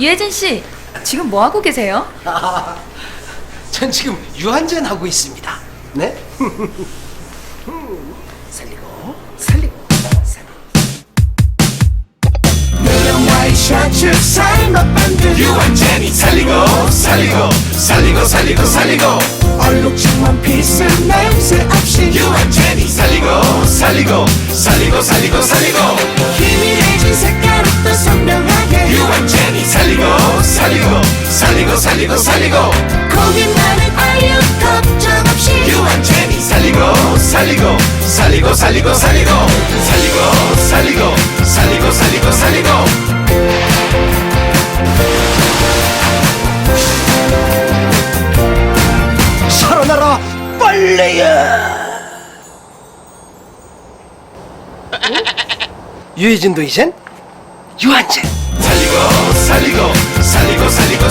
유혜진 씨, 지금 뭐 하고 계세요? 전 지금 유한전 하고 있습니다. 네? 살리고 살리고 살리고. 와이셔츠 유한제니 살리고 살리고 살리고 살리고 살리고 얼룩진 원피스 냄새 없이 유한제니 살리고 살리고 살리고 살리고 살리고 희미 살리고 살리고 살리고 살리고 거기 많은 아유 걱정 없이 유한제니 살리고 살리고 살리고 살리고 살리고 살리고 살리고 살리고 살리고 살리고 살아나라 빨래야. 유해진도 이젠 유한전. 살리고 살리고 살리고